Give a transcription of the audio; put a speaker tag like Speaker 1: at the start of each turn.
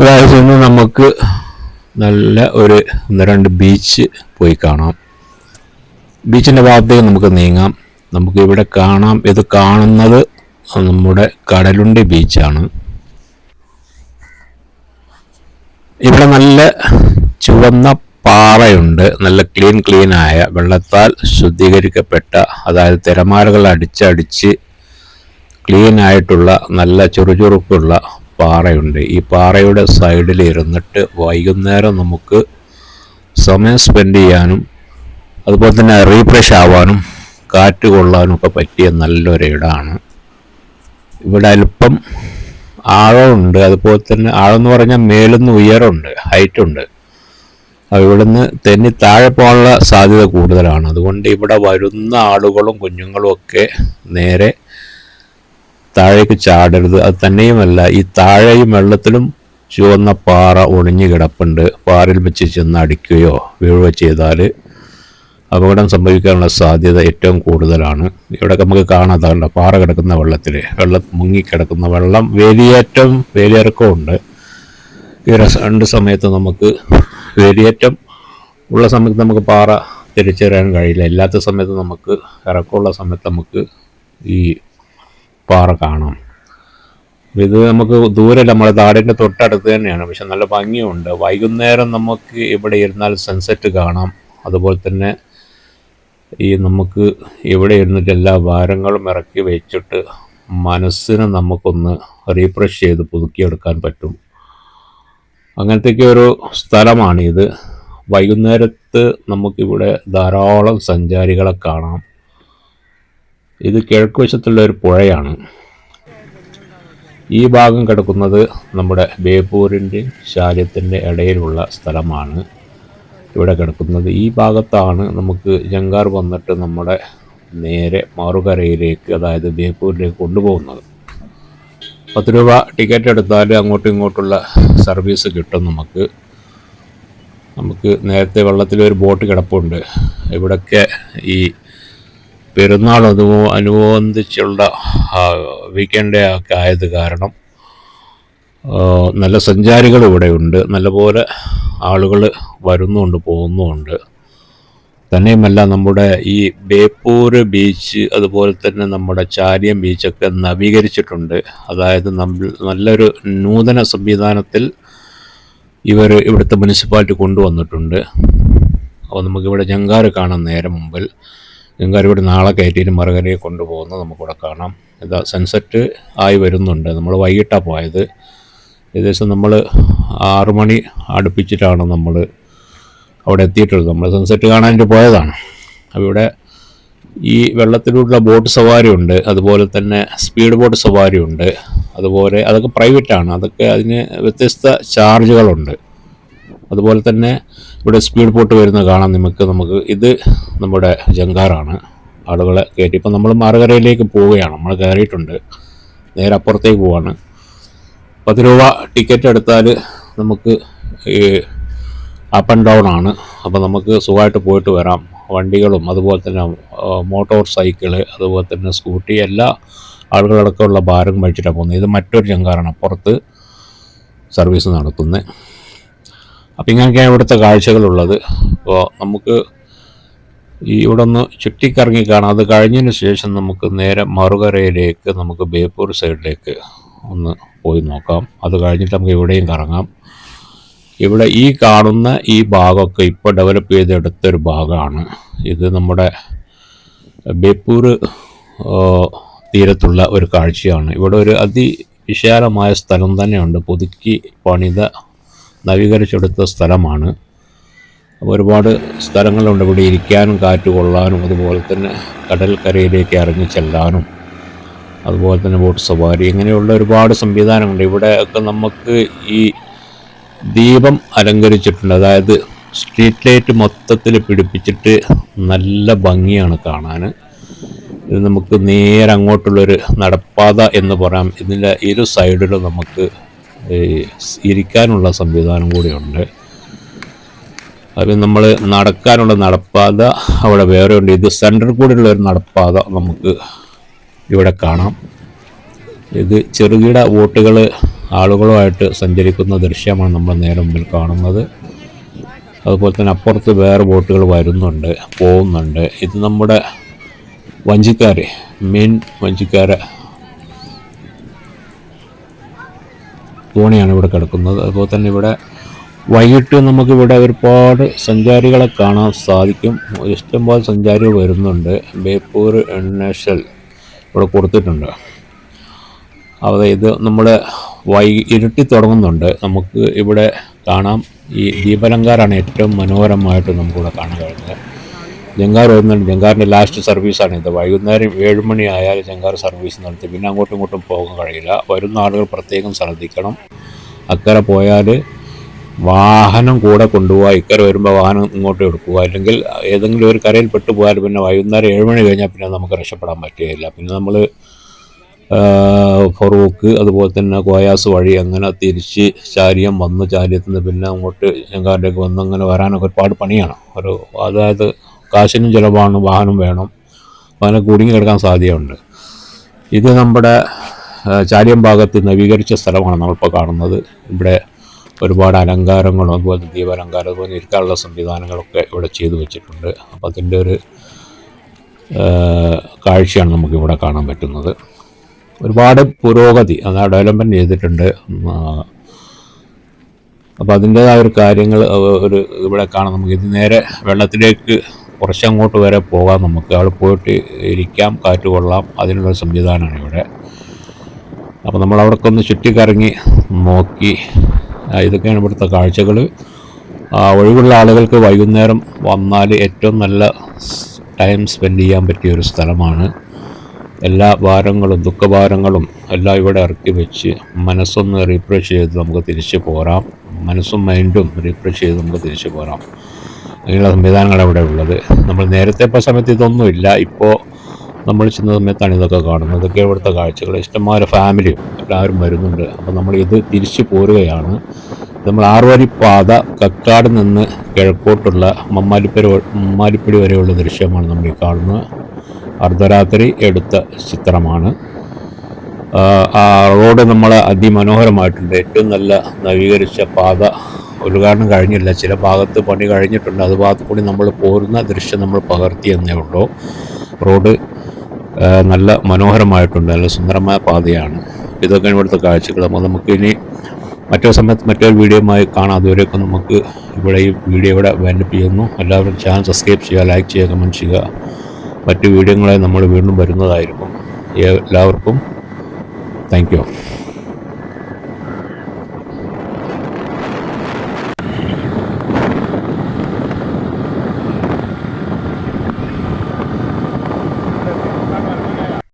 Speaker 1: അതായത് ഇന്ന് നമുക്ക് നല്ല ഒരു ഒന്ന് രണ്ട് ബീച്ച് പോയി കാണാം. ബീച്ചിന്റെ ഭാഗത്തേക്ക് നമുക്ക് നീങ്ങാം. നമുക്ക് ഇവിടെ കാണാം. ഇത് കാണുന്നത് നമ്മുടെ കടലുണ്ടി ബീച്ചാണ് ഇവിടെ നല്ല ചുവന്ന പാറയുണ്ട്. നല്ല ക്ലീൻ ക്ലീനായ വെള്ളത്താൽ ശുദ്ധീകരിക്കപ്പെട്ട അതായത് തിരമാലകൾ അടിച്ചടിച്ച് ക്ലീൻ ആയിട്ടുള്ള നല്ല ചുറുചുറുക്കുള്ള പാറയുണ്ട്. ഈ പാറയുടെ സൈഡിൽ ഇരുന്നിട്ട് വൈകുന്നേരം നമുക്ക് സമയം സ്പെൻഡ് ചെയ്യാനും അതുപോലെ തന്നെ റീഫ്രഷ് ആവാനും കാറ്റ് കൊള്ളാനും ഒക്കെ പറ്റിയ നല്ലൊരു ഇടമാണ് ഇവിടെ അല്പം ആഴമുണ്ട്. അതുപോലെ തന്നെ ആഴം എന്ന് പറഞ്ഞാൽ മേലുന്ന് ഉയരമുണ്ട് ഹൈറ്റ് ഉണ്ട്. അപ്പോൾ ഇവിടുന്ന് തെന്നി താഴെ പോകാനുള്ള സാധ്യത കൂടുതലാണ്. അതുകൊണ്ട് ഇവിടെ വരുന്ന ആളുകളും കുഞ്ഞുങ്ങളും ഒക്കെ നേരെ താഴേക്ക് ചാടരുത്. അത് തന്നെയുമല്ല ഈ താഴെയും വെള്ളത്തിലും ചുവന്ന പാറ ഒളിഞ്ഞു കിടപ്പുണ്ട്. പാറയിൽ വെച്ച് ചെന്ന് അടിക്കുകയോ വീഴുകയോ ചെയ്താൽ അപകടം സംഭവിക്കാനുള്ള സാധ്യത ഏറ്റവും കൂടുതലാണ്. ഇവിടെ നമുക്ക് കാണാതാണ്ട പാറ കിടക്കുന്ന വെള്ളത്തിൽ വെള്ളം മുങ്ങിക്കിടക്കുന്ന വെള്ളം വേലിയേറ്റം വേലിയിറക്കവും ഈ രണ്ട് സമയത്ത് നമുക്ക് വേലിയേറ്റം ഉള്ള സമയത്ത് നമുക്ക് പാറ തിരിച്ചറിയാൻ കഴിയില്ല. ഇല്ലാത്ത സമയത്ത് നമുക്ക് ഇറക്കമുള്ള സമയത്ത് നമുക്ക് ഈ പാറ കാണാം. ഇത് നമുക്ക് ദൂരെ നമ്മുടെ നാടിന്റെ തൊട്ടടുത്ത് തന്നെയാണ്. പക്ഷെ നല്ല ഭംഗിയുണ്ട്. വൈകുന്നേരം നമുക്ക് ഇവിടെ ഇരുന്നാൽ സൺസെറ്റ് കാണാം. അതുപോലെ തന്നെ ഈ നമുക്ക് ഇവിടെ ഇരുന്നിട്ട് എല്ലാ ഭാരങ്ങളും ഇറക്കി വെച്ചിട്ട് മനസ്സിനെ നമുക്കൊന്ന് റീഫ്രഷ് ചെയ്ത് പുതുക്കിയെടുക്കാൻ പറ്റും. അങ്ങനത്തേക്ക് ഒരു സ്ഥലമാണിത്. വൈകുന്നേരത്ത് നമുക്കിവിടെ ധാരാളം സഞ്ചാരികളെ കാണാം. ഇത് കിഴക്ക് വശത്തുള്ള ഒരു പുഴയാണ്. ഈ ഭാഗം കിടക്കുന്നത് നമ്മുടെ ബേപ്പൂരിന്റെയും ശാല്യത്തിന്റെ ഇടയിലുള്ള സ്ഥലമാണ്. ഇവിടെ കിടക്കുന്നത്. ഈ ഭാഗത്താണ് നമുക്ക് ജങ്കാർ വന്നിട്ട് നമ്മുടെ നേരെ മാറുകരയിലേക്ക് അതായത് ബേപ്പൂരിലേക്ക് കൊണ്ടുപോകുന്നത്. പത്ത് രൂപ ടിക്കറ്റ് എടുത്താൽ അങ്ങോട്ടും ഇങ്ങോട്ടുള്ള സർവീസ് കിട്ടും നമുക്ക്. നമുക്ക് നേരത്തെ വെള്ളത്തിൽ ഒരു ബോട്ട് കിടപ്പുണ്ട്. ഇവിടൊക്കെ ഈ പെരുന്നാൾ അനുഭവ അനുബന്ധിച്ചുള്ള വീക്കെൻഡ് ഒക്കെ ആയത് കാരണം നല്ല സഞ്ചാരികൾ ഇവിടെ ഉണ്ട് നല്ലപോലെ ആളുകൾ വരുന്നുണ്ട് പോകുന്നുമുണ്ട്. തന്നെയുമല്ല നമ്മുടെ ഈ ബേപ്പൂർ ബീച്ച് അതുപോലെ തന്നെ നമ്മുടെ ചാരിയം ബീച്ചൊക്കെ നവീകരിച്ചിട്ടുണ്ട്. അതായത് നമ്മൾ നല്ലൊരു നൂതന സംവിധാനത്തിൽ ഇവർ ഇവിടുത്തെ മുനിസിപ്പാലിറ്റി കൊണ്ടുവന്നിട്ടുണ്ട്. അപ്പോൾ നമുക്കിവിടെ ജങ്കാറ് കാണാൻ നേരം മുമ്പിൽ ഇവിടെ നാളെ കയറ്റിയിട്ട് മറുകരയെ കൊണ്ടുപോകുന്നത് നമുക്കിവിടെ കാണാം. ഇതാ സൺസെറ്റ് ആയി വരുന്നുണ്ട്. നമ്മൾ വൈകിട്ടാണ് പോയത്. ഏകദേശം നമ്മൾ ആറു മണി അടുപ്പിച്ചിട്ടാണ് നമ്മൾ അവിടെ എത്തിയിട്ടുള്ളത്. നമ്മൾ സൺസെറ്റ് കാണാനായിട്ട് പോയതാണ്. അപ്പോൾ ഇവിടെ ഈ വെള്ളത്തിലൂടെയുള്ള ബോട്ട് സവാരി ഉണ്ട് അതുപോലെ തന്നെ സ്പീഡ് ബോട്ട് സവാരി ഉണ്ട് അതുപോലെ അതൊക്കെ പ്രൈവറ്റാണ് അതൊക്കെ അതിന് വ്യത്യസ്ത ചാർജുകളുണ്ട് അതുപോലെ തന്നെ ഇവിടെ സ്പീഡ് പോട്ട് വരുന്ന കാണാം. നമുക്ക് നമുക്ക് ഇത് നമ്മുടെ ജങ്കാറാണ്. ആളുകളെ കയറ്റി. ഇപ്പം നമ്മൾ മറുകരയിലേക്ക് പോവുകയാണ്. നമ്മൾ കയറിയിട്ടുണ്ട്. നേരെ അപ്പുറത്തേക്ക് പോവാണ്. പത്ത് രൂപ ടിക്കറ്റ് എടുത്താൽ നമുക്ക് ഈ അപ്പ് ആൻഡ് ഡൗൺ ആണ്. അപ്പോൾ നമുക്ക് സുഖമായിട്ട് പോയിട്ട് വരാം. വണ്ടികളും അതുപോലെ തന്നെ മോട്ടോർ സൈക്കിൾ അതുപോലെ തന്നെ സ്കൂട്ടി എല്ലാ ആളുകളടക്കമുള്ള ഭാരം കഴിച്ചിട്ടാണ് പോകുന്നത്. ഇത് മറ്റൊരു ജങ്കാറാണ്. അപ്പുറത്ത് സർവീസ് നടത്തുന്നത്. അപ്പം ഇങ്ങനെയൊക്കെയാണ് ഇവിടുത്തെ കാഴ്ചകളുള്ളത്. അപ്പോൾ നമുക്ക് ഈ ഇവിടെ ഒന്ന് ചുറ്റിക്കറങ്ങി കാണാം. അത് കഴിഞ്ഞതിന് ശേഷം നമുക്ക് നേരെ മറുകരയിലേക്ക് നമുക്ക് ബേപ്പൂർ സൈഡിലേക്ക് ഒന്ന് പോയി നോക്കാം. അത് കഴിഞ്ഞിട്ട് നമുക്ക് ഇവിടെയും കറങ്ങാം. ഇവിടെ ഈ കാണുന്ന ഈ ഭാഗമൊക്കെ ഇപ്പോൾ ഡെവലപ്പ് ചെയ്തെടുത്തൊരു ഭാഗമാണ്. ഇത് നമ്മുടെ ബേപ്പൂർ തീരത്തുള്ള ഒരു കാഴ്ചയാണ്. ഇവിടെ ഒരു അതിവിശാലമായ സ്ഥലം തന്നെയുണ്ട്. പുതുക്കി പണിത നവീകരിച്ചെടുത്ത സ്ഥലമാണ്. അപ്പോൾ ഒരുപാട് സ്ഥലങ്ങളുണ്ട്. ഇവിടെ ഇരിക്കാനും കാറ്റ് കൊള്ളാനും അതുപോലെ തന്നെ കടൽക്കരയിലേക്ക് ഇറങ്ങി ചെല്ലാനും അതുപോലെ തന്നെ ബോട്ട് സവാരി ഇങ്ങനെയുള്ള ഒരുപാട് സംവിധാനങ്ങളുണ്ട്. ഇവിടെ ഒക്കെ നമുക്ക് ഈ ദീപം അലങ്കരിച്ചിട്ടുണ്ട്. അതായത് സ്ട്രീറ്റ് ലൈറ്റ് മൊത്തത്തിൽ പിടിപ്പിച്ചിട്ട് നല്ല ഭംഗിയാണ് കാണാൻ. ഇത് നമുക്ക് നേരെ അങ്ങോട്ടുള്ളൊരു നടപ്പാത എന്ന് പറയാം. ഇതിന്റെ ഇരു സൈഡിലും നമുക്ക് ഇരിക്കാനുള്ള സംവിധാനം കൂടിയുണ്ട്. അത് നമ്മൾ നടക്കാനുള്ള നടപ്പാത അവിടെ വേറെ ഉണ്ട്. ഇത് സെന്ററിൽ കൂടെയുള്ള ഒരു നടപ്പാത നമുക്ക് ഇവിടെ കാണാം. ഇത് ചെറുകിട ബോട്ടുകൾ ആളുകളുമായിട്ട് സഞ്ചരിക്കുന്ന ദൃശ്യമാണ് നമ്മൾ നേരെ മുമ്പിൽ കാണുന്നത്. അതുപോലെ തന്നെ അപ്പുറത്ത് വേറെ ബോട്ടുകൾ വരുന്നുണ്ട് പോകുന്നുണ്ട്. ഇത് നമ്മുടെ വഞ്ചിക്കാർ മെയിൻ വഞ്ചിക്കാരെ തോണിയാണ് ഇവിടെ കിടക്കുന്നത്. അതുപോലെ തന്നെ ഇവിടെ വൈകിട്ട് നമുക്കിവിടെ ഒരുപാട് സഞ്ചാരികളെ കാണാൻ സാധിക്കും. ഇഷ്ടംപോലെ സഞ്ചാരികൾ വരുന്നുണ്ട്. ബേപ്പൂർ ഇന്റർനാഷണൽ ഇവിടെ കൊടുത്തിട്ടുണ്ട്. അതായത് നമ്മൾ വൈ ഇരുട്ടി തുടങ്ങുന്നുണ്ട്. നമുക്ക് ഇവിടെ കാണാം. ഈ ദീപലങ്കാരാണ് ഏറ്റവും മനോഹരമായിട്ട് നമുക്കിവിടെ കാണാൻ കഴിയുന്നത് ജങ്കാർ വരുന്നുണ്ട് ജങ്കാറിന്റെ ലാസ്റ്റ് സർവീസാണ് ഇത്. വൈകുന്നേരം ഏഴ് മണി ആയാൽ ജങ്കാർ സർവീസ് നടത്തി. പിന്നെ അങ്ങോട്ടും ഇങ്ങോട്ടും പോകാൻ കഴിയില്ല. വരുന്ന ആളുകൾ പ്രത്യേകം ശ്രദ്ധിക്കണം. അക്കരെ പോയാൽ വാഹനം കൂടെ കൊണ്ടുപോകുക ഇക്കരെ വരുമ്പോൾ വാഹനം ഇങ്ങോട്ട് എടുക്കുക. അല്ലെങ്കിൽ ഏതെങ്കിലും ഒരു കരയിൽ പെട്ടു പോയാൽ പിന്നെ വൈകുന്നേരം ഏഴ് മണി കഴിഞ്ഞാൽ പിന്നെ നമുക്ക് രക്ഷപ്പെടാൻ പറ്റുകയില്ല. പിന്നെ നമ്മൾ ഫറൂക്ക് അതുപോലെ തന്നെ കോയാസ് വഴി അങ്ങനെ തിരിച്ച് ചാരിയം വന്ന് ചാരിയത്തിൽ നിന്ന് പിന്നെ അങ്ങോട്ട് ചെങ്കാറിലേക്ക് വന്ന് അങ്ങനെ വരാനൊക്കെ ഒരുപാട് പണിയാണ്. ഒരു അതായത് കാശിനും ചിലവാണ് വാഹനം വേണം. അങ്ങനെ കുടുങ്ങി കിടക്കാൻ സാധ്യതയുണ്ട്. ഇത് നമ്മുടെ ചാലിയം ഭാഗത്ത് നവീകരിച്ച സ്ഥലമാണ് നമ്മളിപ്പോൾ കാണുന്നത്. ഇവിടെ ഒരുപാട് അലങ്കാരങ്ങളും അതുപോലെ ദീപാലങ്കാരം അതുപോലെ ഇരിക്കാനുള്ള സംവിധാനങ്ങളൊക്കെ ഇവിടെ ചെയ്തു വെച്ചിട്ടുണ്ട്. അപ്പോൾ അതിന്റെ ഒരു കാഴ്ചയാണ് നമുക്കിവിടെ കാണാൻ പറ്റുന്നത്. ഒരുപാട് പുരോഗതി അത് ഡെവലപ്മെന്റ് ചെയ്തിട്ടുണ്ട്. അപ്പോൾ അതിന്റേതായ ഒരു കാര്യങ്ങൾ ഒരു ഇവിടെ കാണാം. നമുക്ക് ഇത് നേരെ വെള്ളത്തിലേക്ക് കുറച്ചങ്ങോട്ട് വരെ പോകാം നമുക്ക്. അവിടെ പോയിട്ട് ഇരിക്കാം കാറ്റ് കൊള്ളാം. അതിനുള്ള സംവിധാനമാണ് ഇവിടെ. അപ്പോൾ നമ്മൾ അവിടെ ഒന്ന് ചുറ്റിക്കറങ്ങി നോക്കി. ഇതൊക്കെയാണ് ഇവിടുത്തെ കാഴ്ചകൾ ഒഴിവുള്ള ആളുകൾക്ക് വൈകുന്നേരം വന്നാൽ ഏറ്റവും നല്ല ടൈം സ്പെൻഡ് ചെയ്യാൻ പറ്റിയ ഒരു സ്ഥലമാണ്. എല്ലാ ഭാരങ്ങളും ദുഃഖഭാരങ്ങളും എല്ലാം ഇവിടെ ഇറക്കി വെച്ച് മനസ്സൊന്ന് റീഫ്രഷ് ചെയ്ത് നമുക്ക് തിരിച്ചു പോരാം. മനസ്സും മൈൻഡും റീഫ്രഷ് ചെയ്ത് നമുക്ക് തിരിച്ചു പോരാം. അങ്ങനെയുള്ള സംവിധാനങ്ങൾ അവിടെ ഉള്ളത്. നമ്മൾ നേരത്തെ ഇപ്പോൾ സമയത്ത് ഇതൊന്നുമില്ല ഇപ്പോൾ നമ്മൾ ചെന്ന സമയത്താണ് ഇതൊക്കെ കാണുന്നത്. ഇതൊക്കെ ഇവിടുത്തെ കാഴ്ചകൾ. ഇഷ്ടംമാരെ ഫാമിലിയും എല്ലാവരും വരുന്നുണ്ട്. അപ്പോൾ നമ്മൾ ഇത് തിരിച്ചു പോരുകയാണ്. നമ്മൾ ആറുവരി പാത കക്കാട് നിന്ന് കിഴക്കോട്ടുള്ള മമ്മാലിപ്പുര മമ്മാലിപ്പടി വരെയുള്ള ദൃശ്യമാണ് നമ്മൾ ഈ കാണുന്നത്. അർദ്ധരാത്രി എടുത്ത ചിത്രമാണ്. ആ റോഡ് നമ്മൾ അതിമനോഹരമായിട്ടുണ്ട്. ഏറ്റവും നല്ല നവീകരിച്ച പാത ഉദ്ഘാടനം കഴിഞ്ഞില്ല. ചില ഭാഗത്ത് പണി കഴിഞ്ഞിട്ടുണ്ട്. അത് ഭാഗത്ത് കൂടി നമ്മൾ പോരുന്ന ദൃശ്യം നമ്മൾ പകർത്തിയെന്നേ ഉള്ളൂ. റോഡ് നല്ല മനോഹരമായിട്ടുണ്ട്. നല്ല സുന്ദരമായ പാതയാണ്. ഇതൊക്കെ ഇവിടുത്തെ കാഴ്ചകൾ. അപ്പോൾ നമുക്ക് ഇനി മറ്റൊരു സമയത്ത് മറ്റൊരു വീഡിയോയുമായി കാണാം. അതുവരെയൊക്കെ നമുക്ക് ഇവിടെ ഈ വീഡിയോ ഇവിടെ വൈൻഡപ്പ് ചെയ്യുന്നു. എല്ലാവരും ചാനൽ സബ്സ്ക്രൈബ് ചെയ്യുക ലൈക്ക് ചെയ്യുക കമന്റ് ചെയ്യുക. മറ്റു വീഡിയോകളായി നമ്മൾ വീണ്ടും വരുന്നതായിരിക്കും. എല്ലാവർക്കും താങ്ക് യു